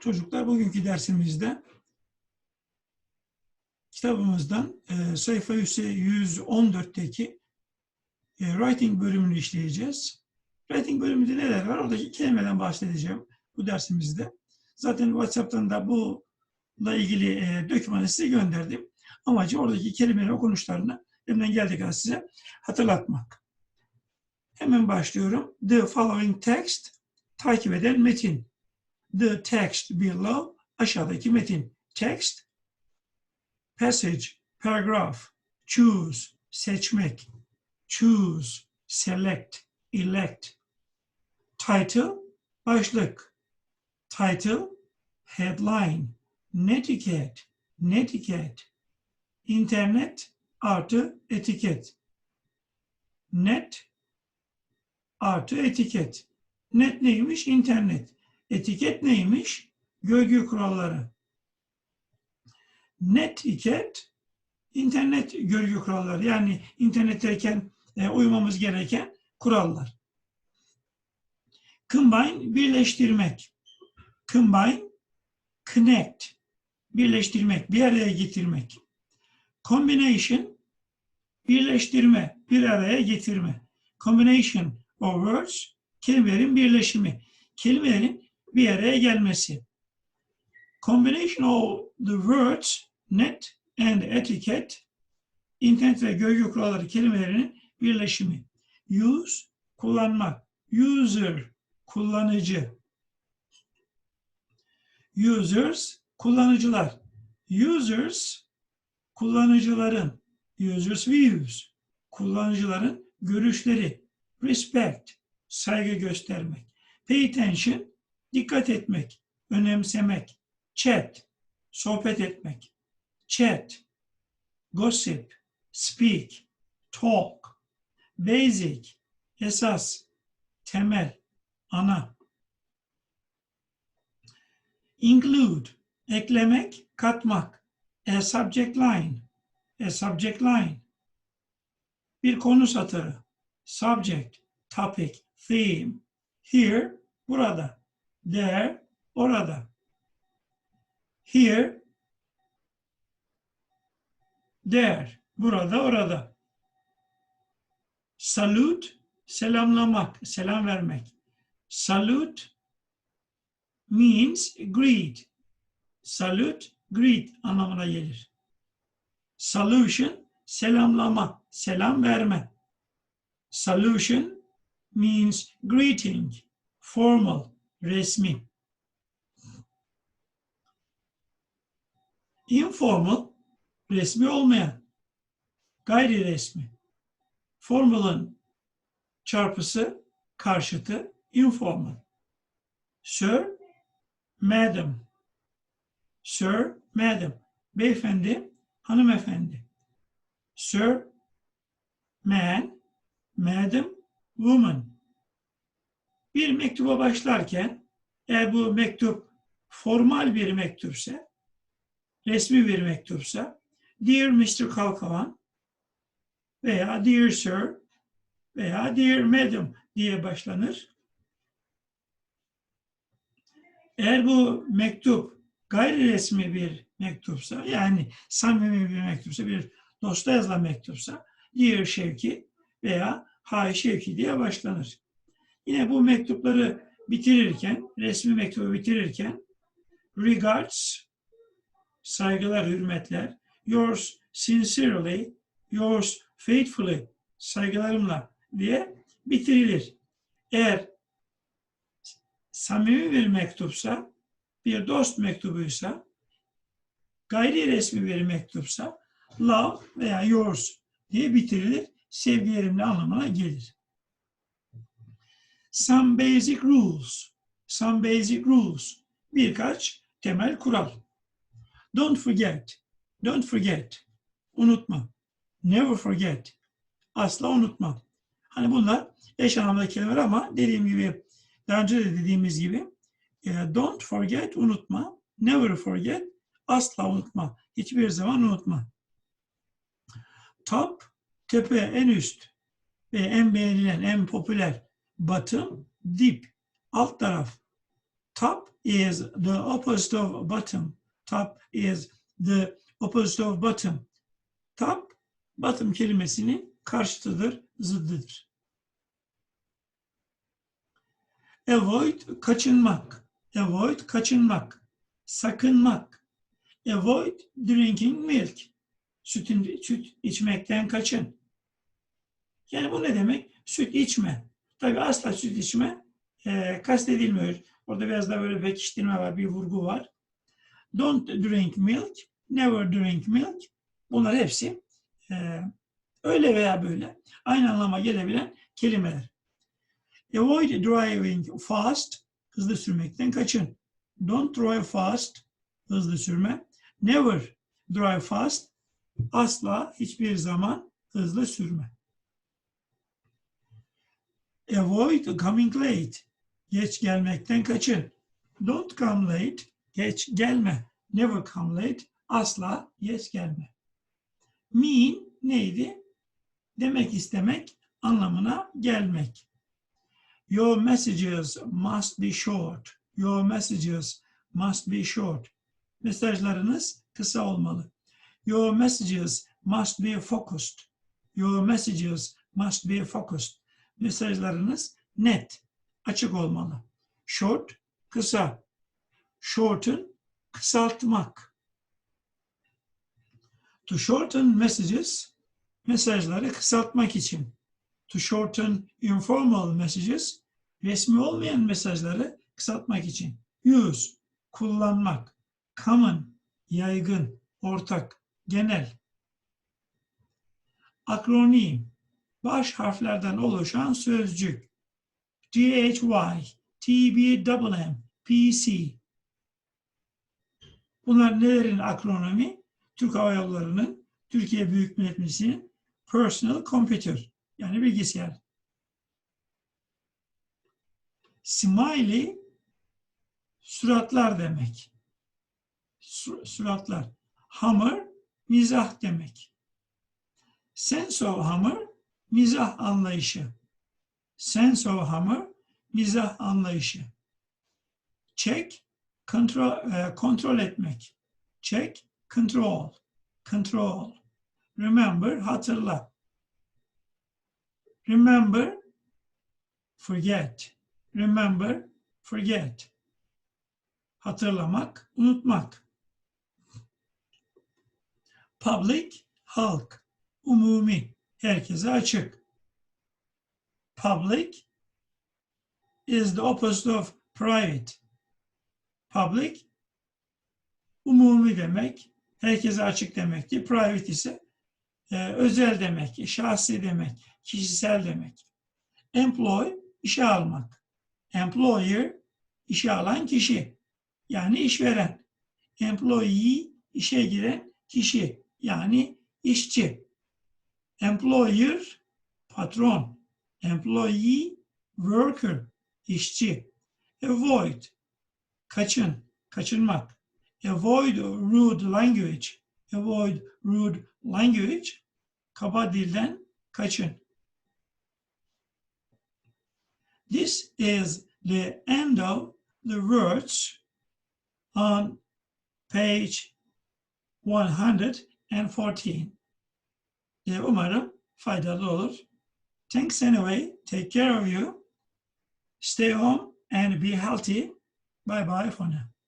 Çocuklar bugünkü dersimizde kitabımızdan e, sayfa 114'teki e, writing bölümünü işleyeceğiz. Writing bölümünde neler var? Oradaki kelimeden bahsedeceğim bu dersimizde. Zaten WhatsApp'tan da bununla ilgili e, dokümanı size gönderdim. Amacı oradaki kelimeleri okunuşlarını elimden geldiği kadar size hatırlatmak. Hemen başlıyorum. The following text takip eden metin. The text below aşağıdaki metin. Text passage, paragraph, choose, seçmek, choose, select, elect. Title, başlık. Title, headline, netiquette, netiquette. İnternet artı etiket. Net artı etiket. Net neymiş? İnternet. Etiket neymiş? Görgü kuralları. Netiket, internet görgü kuralları. Yani internetteyken e, uymamız gereken kurallar. Combine, birleştirmek. Combine, connect, birleştirmek, bir araya getirmek. Combination, birleştirme, bir araya getirme. Combination of words, kelimelerin birleşimi. Kelimelerin bir araya gelmesi. Combination of the words net and etiquette, internet ve görgü kuralları kelimelerinin birleşimi. Use, kullanmak. User, kullanıcı. Users, kullanıcılar. Users, kullanıcıların. Users views, kullanıcıların görüşleri. Respect, saygı göstermek. Pay attention, dikkat etmek, önemsemek. Chat, sohbet etmek. Chat, gossip, speak, talk. Basic, esas, temel, ana. Include, eklemek, katmak. A subject line, a subject line. Bir konu satırı. Subject, topic, theme. Here, burada. There, orada. Here, there. Burada, orada. Salute, selamlamak, selam vermek. Salute means greet. Salute, greet anlamına gelir. Solution, selamlama, selam verme. Solution means greeting, formal, resmi. Informal, resmi olmayan, gayri resmi. Formal'ın çarpısı, karşıtı informal. Sir, madam. Sir, madam. Beyefendi, hanımefendi. Sir, man, madam, woman. Bir mektuba başlarken eğer bu mektup formal bir mektupsa, resmi bir mektupsa, Dear Mr. Kalkavan veya Dear Sir veya Dear Madam diye başlanır. Eğer bu mektup gayri resmi bir mektupsa, yani samimi bir mektupsa, bir dosta yazılan mektupsa, Dear Şevki veya Hay Şevki diye başlanır. Yine bu mektupları bitirirken, resmi mektubu bitirirken, regards, saygılar, hürmetler, yours sincerely, yours faithfully, saygılarımla diye bitirilir. Eğer samimi bir mektupsa, bir dost mektubuysa, gayri resmi bir mektupsa, love veya yours diye bitirilir. Sevgilerimle anlamına gelir. Some basic rules. Some basic rules. Birkaç temel kural. Don't forget. Don't forget. Unutma. Never forget. Asla unutma. Hani bunlar eş anlamda kelimeler ama dediğim gibi daha önce de dediğimiz gibi e, don't forget unutma. Never forget asla unutma. Hiçbir zaman unutma. Top tepe en üst ve en beğenilen en popüler bottom dip alt taraf. Top is the opposite of bottom. Top is the opposite of bottom. Top, bottom kelimesinin karşıtıdır, zıddıdır. Avoid, kaçınmak. Avoid, kaçınmak. Sakınmak. Avoid drinking milk. Sütün, süt içmekten kaçın. Yani bu ne demek? Süt içme. Tabi asla süt içme e, kastedilmiyor. Orada biraz da böyle pekiştirme var, bir vurgu var. Don't drink milk, never drink milk. Bunlar hepsi e, öyle veya böyle aynı anlama gelebilen kelimeler. Avoid driving fast, hızlı sürmekten kaçın. Don't drive fast, hızlı sürme. Never drive fast, asla hiçbir zaman hızlı sürme. Avoid coming late, geç gelmekten kaçın. Don't come late, geç gelme. Never come late, asla geç gelme. Mean neydi? Demek istemek, anlamına gelmek. Your messages must be short. Your messages must be short. Mesajlarınız kısa olmalı. Your messages must be focused. Your messages must be focused. Mesajlarınız net, açık olmalı. Short, kısa. Shorten, kısaltmak. To shorten messages, mesajları kısaltmak için. To shorten informal messages, resmi olmayan mesajları kısaltmak için. Use, kullanmak. Common, yaygın, ortak, genel. Akronim, baş harflerden oluşan sözcük. DHY, TBMM, PC. Bunlar nelerin akronimi? Türk Hava Yolları'nın, Türkiye Büyük Millet Meclisi'nin Personal Computer, yani bilgisayar. Smiley, suratlar demek. Su- Suratlar. Humor, mizah demek. Sense of humor, mizah anlayışı. Sense of humor, mizah anlayışı. Check, kontrol, e, kontrol etmek. Check, control, control. Remember, hatırla. Remember, forget. Remember, forget. Hatırlamak, unutmak. Public, halk. Umumi, herkese açık. Public is the opposite of private. Public, umumi demek, herkese açık demekti. Private ise e, özel demek, şahsi demek, kişisel demek. Employ, işe almak. Employer, işe alan kişi. Yani işveren. Employee, işe giren kişi. Yani işçi. Employer, patron. Employee, worker, işçi. Avoid, kaçın, kaçınmak. Avoid rude language. Avoid rude language, kaba dilden kaçın. This is the end of the words on page 114. E, Umarım faydalı olur. Thanks anyway. Take care of you. Stay home and be healthy. Bye bye for now.